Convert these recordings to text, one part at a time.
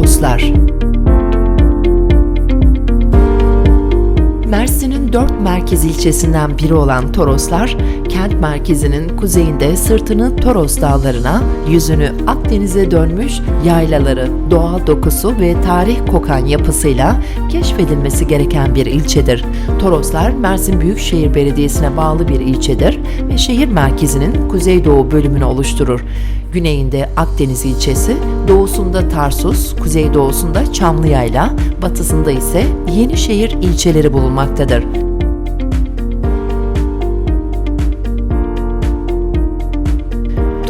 Toroslar Mersin'in dört merkez ilçesinden biri olan Toroslar, kent merkezinin kuzeyinde sırtını Toros dağlarına, yüzünü Akdeniz'e dönmüş yaylaları, doğal dokusu ve tarih kokan yapısıyla keşfedilmesi gereken bir ilçedir. Toroslar, Mersin Büyükşehir Belediyesi'ne bağlı bir ilçedir ve şehir merkezinin kuzeydoğu bölümünü oluşturur. Güneyinde Akdeniz ilçesi, doğusunda Tarsus, kuzeydoğusunda Çamlıyayla, batısında ise Yenişehir ilçeleri bulunmaktadır.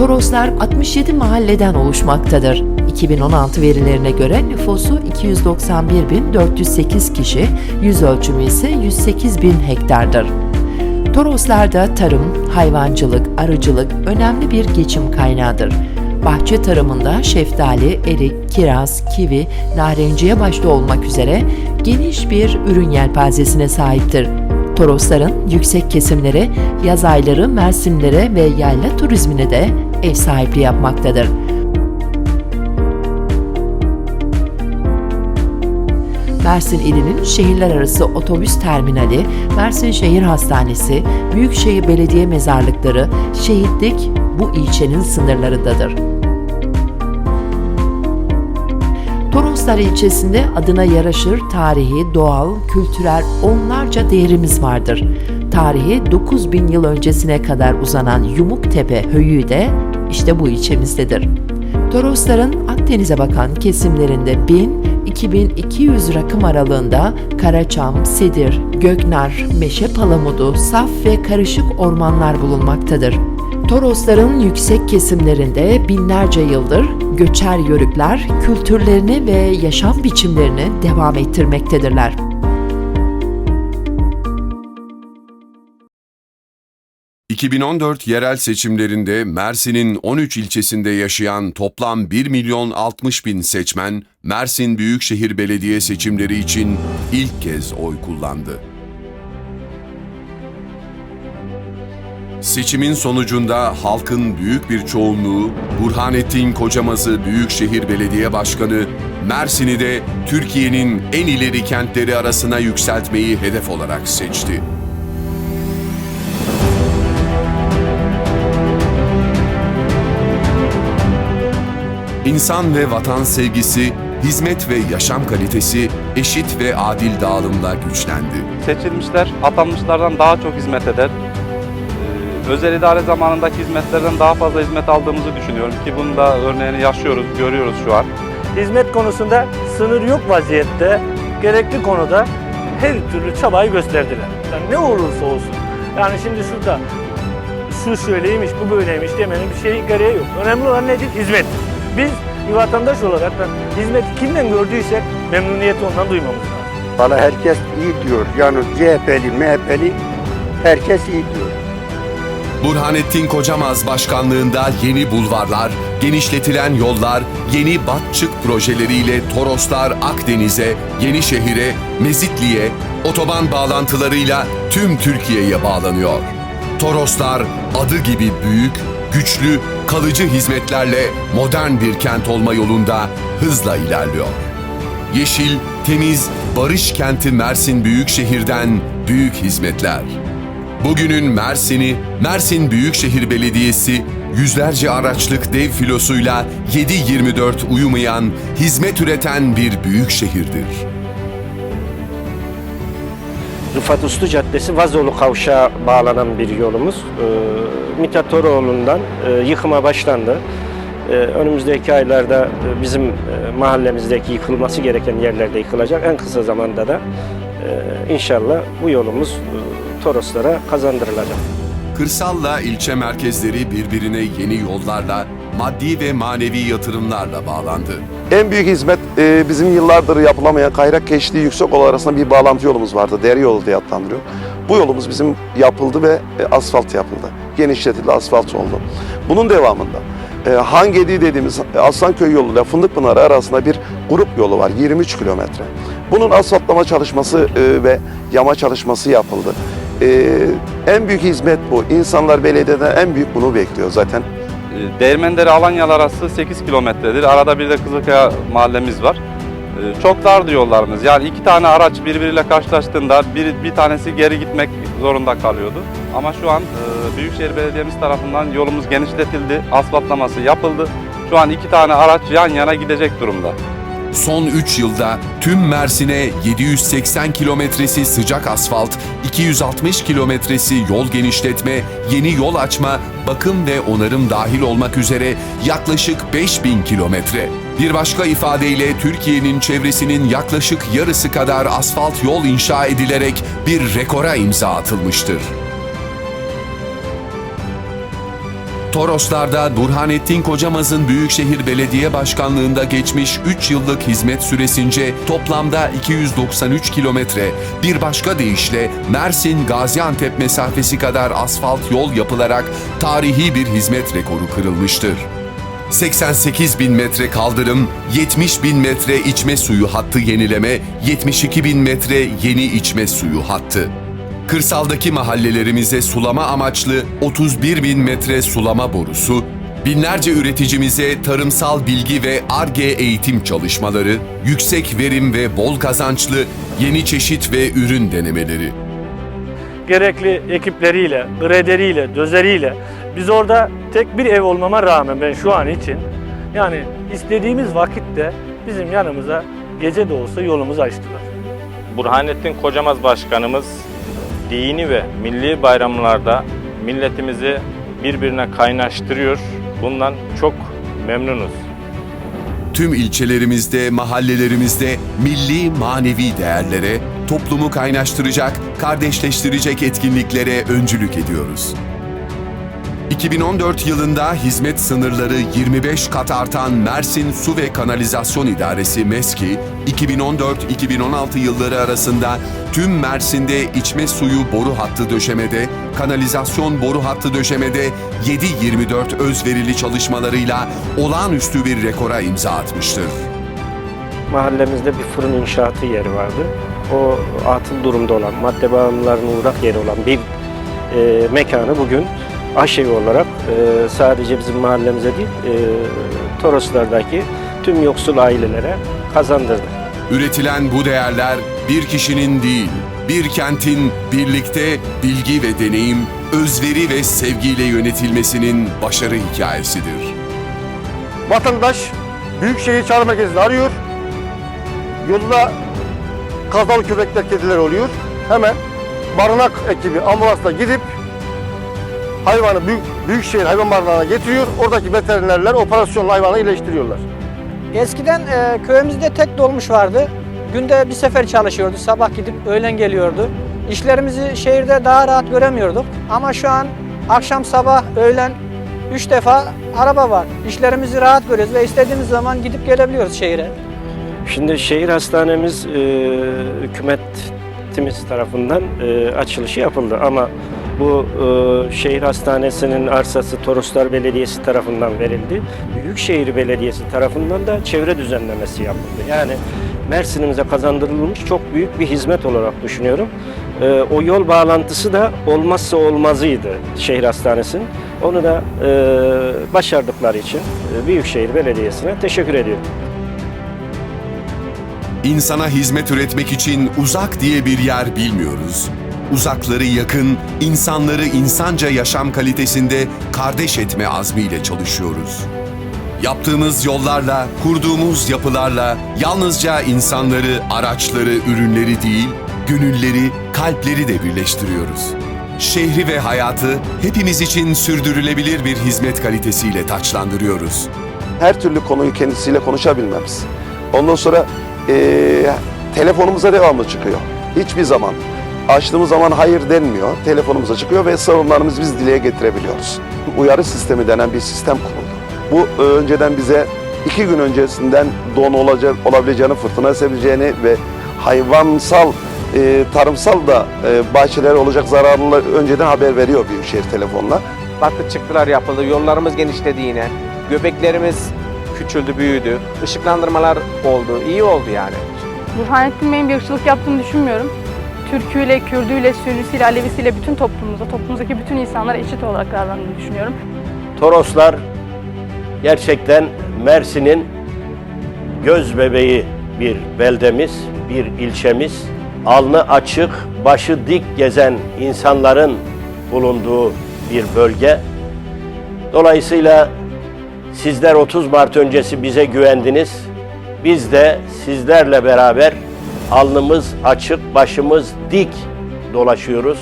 Toroslar 67 mahalleden oluşmaktadır. 2016 verilerine göre nüfusu 291.408 kişi, yüz ölçümü ise 108.000 hektardır. Toroslarda tarım, hayvancılık, arıcılık önemli bir geçim kaynağıdır. Bahçe tarımında şeftali, erik, kiraz, kivi, narenciye başta olmak üzere geniş bir ürün yelpazesine sahiptir. Torosların yüksek kesimleri yaz ayları Mersinlere ve yayla turizmine de ev sahipliği yapmaktadır. Mersin ilinin şehirler arası otobüs terminali, Mersin Şehir Hastanesi, Büyükşehir Belediye Mezarlıkları, şehitlik bu ilçenin sınırlarındadır. Toroslar ilçesinde adına yaraşır tarihi, doğal, kültürel onlarca değerimiz vardır. Tarihi 9000 yıl öncesine kadar uzanan Yumuktepe Höyüğü de işte bu ilçemizdedir. Torosların Akdeniz'e bakan kesimlerinde 1000-2200 rakım aralığında Karaçam, Sedir, Göknar, Meşe Palamudu, saf ve karışık ormanlar bulunmaktadır. Torosların yüksek kesimlerinde binlerce yıldır göçer yörükler kültürlerini ve yaşam biçimlerini devam ettirmektedirler. ...2014 yerel seçimlerinde Mersin'in 13 ilçesinde yaşayan toplam 1 milyon 60 bin seçmen... ...Mersin Büyükşehir Belediye seçimleri için ilk kez oy kullandı. Seçimin sonucunda halkın büyük bir çoğunluğu Burhanettin Kocamaz'ı Büyükşehir Belediye Başkanı, Mersin'i de Türkiye'nin en ileri kentleri arasına yükseltmeyi hedef olarak seçti. İnsan ve vatan sevgisi, hizmet ve yaşam kalitesi eşit ve adil dağılımla güçlendi. Seçilmişler atanmışlardan daha çok hizmet eder. Ee, Özel idare zamanındaki hizmetlerden daha fazla hizmet aldığımızı düşünüyorum ki bunu da örneğini yaşıyoruz, görüyoruz şu an. hizmet konusunda sınır yok vaziyette gerekli konuda her türlü çabayı gösterdiler. Yani ne olursa olsun. Yani şimdi şurada şu şöyleymiş, bu böyleymiş demenin bir şey gereği yok. Önemli olan nedir? Hizmet. Biz bir vatandaş olarak da hizmeti kimden gördüysek memnuniyeti ondan duymamız lazım. Bana herkes iyi diyor. Yani CHP'li, MHP'li herkes iyi diyor. Burhanettin Kocamaz başkanlığında yeni bulvarlar, genişletilen yollar, yeni Batçık projeleriyle Toroslar Akdeniz'e, Yenişehir'e, Mezitli'ye, otoban bağlantılarıyla tüm Türkiye'ye bağlanıyor. Toroslar adı gibi büyük, güçlü, kalıcı hizmetlerle modern bir kent olma yolunda hızla ilerliyor. Yeşil, temiz, barış kenti Mersin Büyükşehir'den büyük hizmetler. Bugünün Mersin'i, Mersin Büyükşehir Belediyesi yüzlerce araçlık dev filosuyla 7-24 uyumayan, hizmet üreten bir büyük şehirdir. Rıfat Uslu Caddesi Vazoğlu Kavşağı bağlanan bir yolumuz. Ee, Mithat Toroğlu'ndan e, yıkıma başlandı. Ee, önümüzdeki aylarda e, bizim e, mahallemizdeki yıkılması gereken yerlerde yıkılacak. En kısa zamanda da e, inşallah bu yolumuz e, Toroslara kazandırılacak. Kırsalla ilçe merkezleri birbirine yeni yollarla, maddi ve manevi yatırımlarla bağlandı. En büyük hizmet e, bizim yıllardır yapılamayan Kayrak Keşli Yüksek Yol arasında bir bağlantı yolumuz vardı. Deri yolu diye adlandırıyor. Bu yolumuz bizim yapıldı ve e, asfalt yapıldı. Genişletildi, asfalt oldu. Bunun devamında e, Hangedi dediğimiz Aslanköy yolu ile Fındıkpınarı arasında bir grup yolu var. 23 kilometre. Bunun asfaltlama çalışması e, ve yama çalışması yapıldı. E, en büyük hizmet bu. İnsanlar belediyeden en büyük bunu bekliyor zaten. Ee, Değirmendere Alanyalı arası 8 kilometredir. Arada bir de Kızılkaya mahallemiz var. Ee, Çok dardı yollarımız. Yani iki tane araç birbiriyle karşılaştığında bir, bir tanesi geri gitmek zorunda kalıyordu. Ama şu an e, Büyükşehir Belediye'miz tarafından yolumuz genişletildi, asfaltlaması yapıldı. Şu an iki tane araç yan yana gidecek durumda. Son 3 yılda tüm Mersin'e 780 kilometresi sıcak asfalt, 260 kilometresi yol genişletme, yeni yol açma, bakım ve onarım dahil olmak üzere yaklaşık 5000 kilometre. Bir başka ifadeyle Türkiye'nin çevresinin yaklaşık yarısı kadar asfalt yol inşa edilerek bir rekora imza atılmıştır. Toroslar'da Burhanettin Kocamaz'ın Büyükşehir Belediye Başkanlığında geçmiş 3 yıllık hizmet süresince toplamda 293 kilometre, bir başka deyişle Mersin-Gaziantep mesafesi kadar asfalt yol yapılarak tarihi bir hizmet rekoru kırılmıştır. 88 bin metre kaldırım, 70 bin metre içme suyu hattı yenileme, 72 bin metre yeni içme suyu hattı. Kırsaldaki mahallelerimize sulama amaçlı 31 bin metre sulama borusu, binlerce üreticimize tarımsal bilgi ve ARGE eğitim çalışmaları, yüksek verim ve bol kazançlı yeni çeşit ve ürün denemeleri. gerekli ekipleriyle, grederiyle, dözeriyle biz orada tek bir ev olmama rağmen ben şu an için yani istediğimiz vakitte bizim yanımıza gece de olsa yolumuzu açtılar. Burhanettin Kocamaz Başkanımız dini ve milli bayramlarda milletimizi birbirine kaynaştırıyor. Bundan çok memnunuz. Tüm ilçelerimizde, mahallelerimizde milli manevi değerlere, toplumu kaynaştıracak, kardeşleştirecek etkinliklere öncülük ediyoruz. 2014 yılında hizmet sınırları 25 kat artan Mersin Su ve Kanalizasyon İdaresi MESKİ, 2014-2016 yılları arasında tüm Mersin'de içme suyu boru hattı döşemede, kanalizasyon boru hattı döşemede 7-24 özverili çalışmalarıyla olağanüstü bir rekora imza atmıştır. Mahallemizde bir fırın inşaatı yeri vardı. O atıl durumda olan, madde bağımlılarına uğrak yeri olan bir e, mekanı bugün aşevi olarak e, sadece bizim mahallemize değil, e, Toroslardaki tüm yoksul ailelere kazandırdı. Üretilen bu değerler bir kişinin değil, bir kentin birlikte bilgi ve deneyim, özveri ve sevgiyle yönetilmesinin başarı hikayesidir. Vatandaş Büyükşehir Çağrı Merkezi'ni arıyor. Yolda kazalı köpekler, kediler oluyor. Hemen barınak ekibi ambulansla gidip hayvanı büyük, Büyükşehir Hayvan Barınağı'na getiriyor. Oradaki veterinerler operasyonla hayvanı iyileştiriyorlar. Eskiden e, köyümüzde tek dolmuş vardı. Günde bir sefer çalışıyordu. Sabah gidip öğlen geliyordu. İşlerimizi şehirde daha rahat göremiyorduk. Ama şu an akşam sabah öğlen üç defa araba var. İşlerimizi rahat görüyoruz ve istediğimiz zaman gidip gelebiliyoruz şehire. Şimdi şehir hastanemiz e, hükümetimiz tarafından e, açılışı yapıldı ama bu e, şehir hastanesinin arsası Toroslar Belediyesi tarafından verildi. Büyükşehir Belediyesi tarafından da çevre düzenlemesi yapıldı. Yani Mersin'imize kazandırılmış çok büyük bir hizmet olarak düşünüyorum. E, o yol bağlantısı da olmazsa olmazıydı şehir hastanesinin. Onu da e, başardıkları için e, Büyükşehir Belediyesi'ne teşekkür ediyorum. İnsana hizmet üretmek için uzak diye bir yer bilmiyoruz. Uzakları yakın, insanları insanca yaşam kalitesinde kardeş etme azmiyle çalışıyoruz. Yaptığımız yollarla, kurduğumuz yapılarla yalnızca insanları, araçları, ürünleri değil, gönülleri, kalpleri de birleştiriyoruz. Şehri ve hayatı hepimiz için sürdürülebilir bir hizmet kalitesiyle taçlandırıyoruz. her türlü konuyu kendisiyle konuşabilmemiz. Ondan sonra eee, telefonumuza devamlı çıkıyor. Hiçbir zaman açtığımız zaman hayır denmiyor. Telefonumuza çıkıyor ve sorunlarımızı biz dile getirebiliyoruz. Uyarı sistemi denen bir sistem kuruldu. Bu e, önceden bize iki gün öncesinden don olacak, olabileceğini, fırtına esebileceğini ve hayvansal, e, tarımsal da e, bahçeler olacak zararlı önceden haber veriyor Büyükşehir telefonla. Battı çıktılar yapıldı, yollarımız genişledi yine. Göbeklerimiz küçüldü, büyüdü. Işıklandırmalar oldu, iyi oldu yani. Burhanettin Bey'in bir ırkçılık yaptığını düşünmüyorum. Türküyle, Kürdüyle, Sürüsüyle, Alevisiyle bütün toplumumuza, toplumumuzdaki bütün insanlara eşit olarak davrandığını düşünüyorum. Toroslar gerçekten Mersin'in göz bebeği bir beldemiz, bir ilçemiz. Alnı açık, başı dik gezen insanların bulunduğu bir bölge. Dolayısıyla sizler 30 Mart öncesi bize güvendiniz. Biz de sizlerle beraber alnımız açık, başımız dik dolaşıyoruz.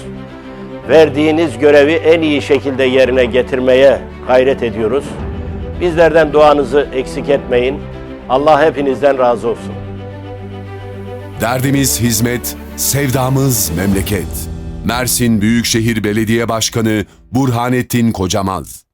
Verdiğiniz görevi en iyi şekilde yerine getirmeye gayret ediyoruz. Bizlerden duanızı eksik etmeyin. Allah hepinizden razı olsun. Derdimiz hizmet, sevdamız memleket. Mersin Büyükşehir Belediye Başkanı Burhanettin Kocamaz.